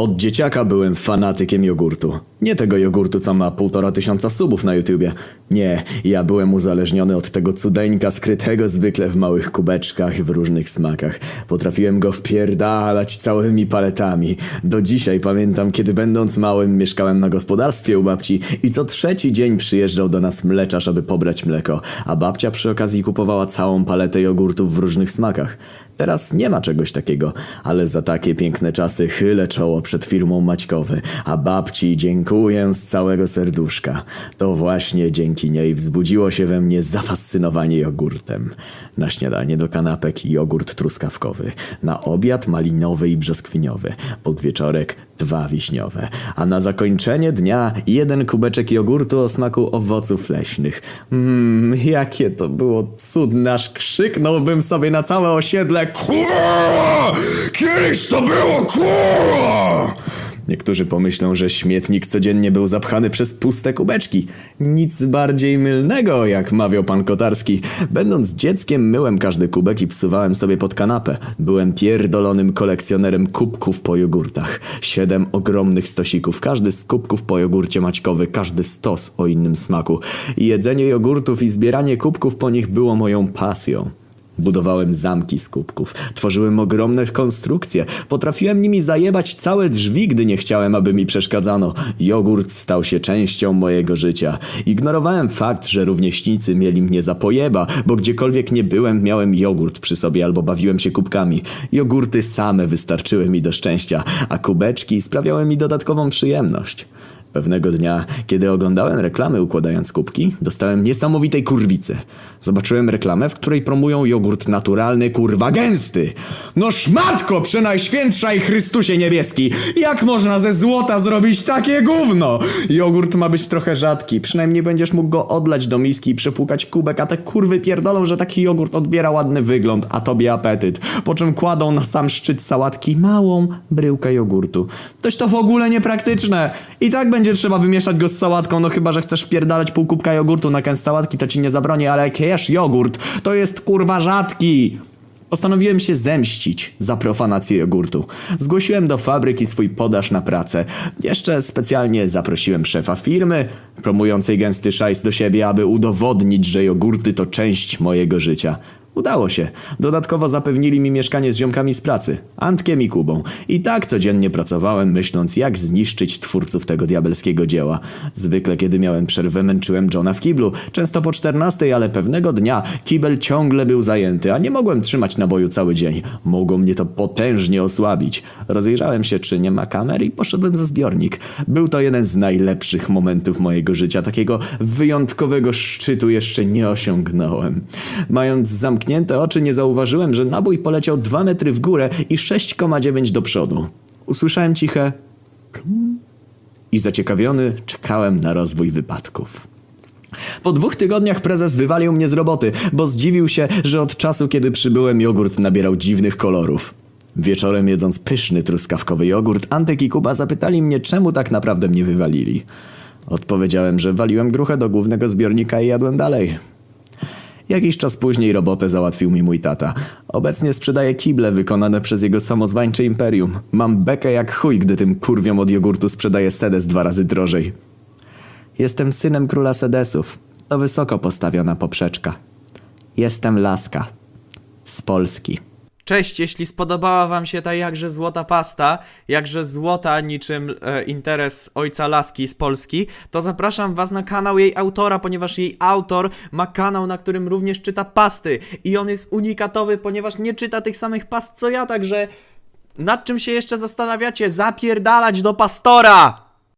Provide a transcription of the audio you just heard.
Od dzieciaka byłem fanatykiem jogurtu. Nie tego jogurtu, co ma półtora tysiąca subów na YouTubie. Nie, ja byłem uzależniony od tego cudeńka skrytego zwykle w małych kubeczkach w różnych smakach. Potrafiłem go wpierdalać całymi paletami. Do dzisiaj pamiętam, kiedy będąc małym mieszkałem na gospodarstwie u babci i co trzeci dzień przyjeżdżał do nas mleczarz, aby pobrać mleko, a babcia przy okazji kupowała całą paletę jogurtów w różnych smakach. Teraz nie ma czegoś takiego, ale za takie piękne czasy chylę czoło przed firmą Maćkowy, a babci dziękuję z całego serduszka. To właśnie dzięki niej wzbudziło się we mnie zafascynowanie jogurtem. Na śniadanie do kanapek jogurt truskawkowy, na obiad malinowy i brzoskwiniowy, pod wieczorek dwa wiśniowe, a na zakończenie dnia jeden kubeczek jogurtu o smaku owoców leśnych. Mmm, jakie to było cudne, aż krzyknąłbym sobie na całe osiedle KURWA! Kiedyś to było KURWA! Niektórzy pomyślą, że śmietnik codziennie był zapchany przez puste kubeczki. Nic bardziej mylnego, jak mawiał pan Kotarski. Będąc dzieckiem, myłem każdy kubek i wsuwałem sobie pod kanapę. Byłem pierdolonym kolekcjonerem kubków po jogurtach. Siedem ogromnych stosików, każdy z kubków po jogurcie maćkowy, każdy stos o innym smaku. Jedzenie jogurtów i zbieranie kubków po nich było moją pasją. Budowałem zamki z kubków, tworzyłem ogromne konstrukcje, potrafiłem nimi zajebać całe drzwi, gdy nie chciałem, aby mi przeszkadzano. Jogurt stał się częścią mojego życia. Ignorowałem fakt, że rówieśnicy mieli mnie za pojeba, bo gdziekolwiek nie byłem, miałem jogurt przy sobie albo bawiłem się kubkami. Jogurty same wystarczyły mi do szczęścia, a kubeczki sprawiały mi dodatkową przyjemność. Pewnego dnia, kiedy oglądałem reklamy układając kubki, dostałem niesamowitej kurwicy. Zobaczyłem reklamę, w której promują jogurt naturalny, kurwa gęsty. No szmatko, przenajświętsza i Chrystusie niebieski! Jak można ze złota zrobić takie gówno? Jogurt ma być trochę rzadki, przynajmniej będziesz mógł go odlać do miski i przepłukać kubek, a te kurwy pierdolą, że taki jogurt odbiera ładny wygląd, a tobie apetyt. Po czym kładą na sam szczyt sałatki małą bryłkę jogurtu. Toś to w ogóle niepraktyczne. I tak będzie trzeba wymieszać go z sałatką, no chyba, że chcesz wpierdalać pół kubka jogurtu na kęs sałatki, to ci nie zabronię, ale jesz jogurt, to jest kurwa rzadki. Postanowiłem się zemścić za profanację jogurtu. Zgłosiłem do fabryki swój podaż na pracę. Jeszcze specjalnie zaprosiłem szefa firmy, promującej gęsty szajs do siebie, aby udowodnić, że jogurty to część mojego życia. Udało się. Dodatkowo zapewnili mi mieszkanie z ziomkami z pracy, Antkiem i Kubą. I tak codziennie pracowałem, myśląc, jak zniszczyć twórców tego diabelskiego dzieła. Zwykle, kiedy miałem przerwę, męczyłem Johna w kiblu. Często po 14, ale pewnego dnia kibel ciągle był zajęty, a nie mogłem trzymać naboju cały dzień. Mogło mnie to potężnie osłabić. Rozejrzałem się, czy nie ma kamer i poszedłem za zbiornik. Był to jeden z najlepszych momentów mojego życia. Takiego wyjątkowego szczytu jeszcze nie osiągnąłem. Mając zamknięte oczy, nie zauważyłem, że nabój poleciał 2 metry w górę i 6,9 do przodu. Usłyszałem ciche i zaciekawiony czekałem na rozwój wypadków. Po dwóch tygodniach prezes wywalił mnie z roboty, bo zdziwił się, że od czasu, kiedy przybyłem, jogurt nabierał dziwnych kolorów. Wieczorem jedząc pyszny truskawkowy jogurt, Antek i Kuba zapytali mnie, czemu tak naprawdę mnie wywalili. Odpowiedziałem, że waliłem gruchę do głównego zbiornika i jadłem dalej. Jakiś czas później robotę załatwił mi mój tata. Obecnie sprzedaje kible wykonane przez jego samozwańcze imperium. Mam bekę jak chuj, gdy tym kurwiom od jogurtu sprzedaje sedes dwa razy drożej. Jestem synem króla sedesów. To wysoko postawiona poprzeczka. Jestem laska. Z Polski. Cześć, jeśli spodobała wam się ta jakże złota pasta, jakże złota niczym e, interes ojca Laski z Polski, to zapraszam was na kanał jej autora, ponieważ jej autor ma kanał, na którym również czyta pasty i on jest unikatowy, ponieważ nie czyta tych samych past co ja, także nad czym się jeszcze zastanawiacie? Zapierdalać do pastora!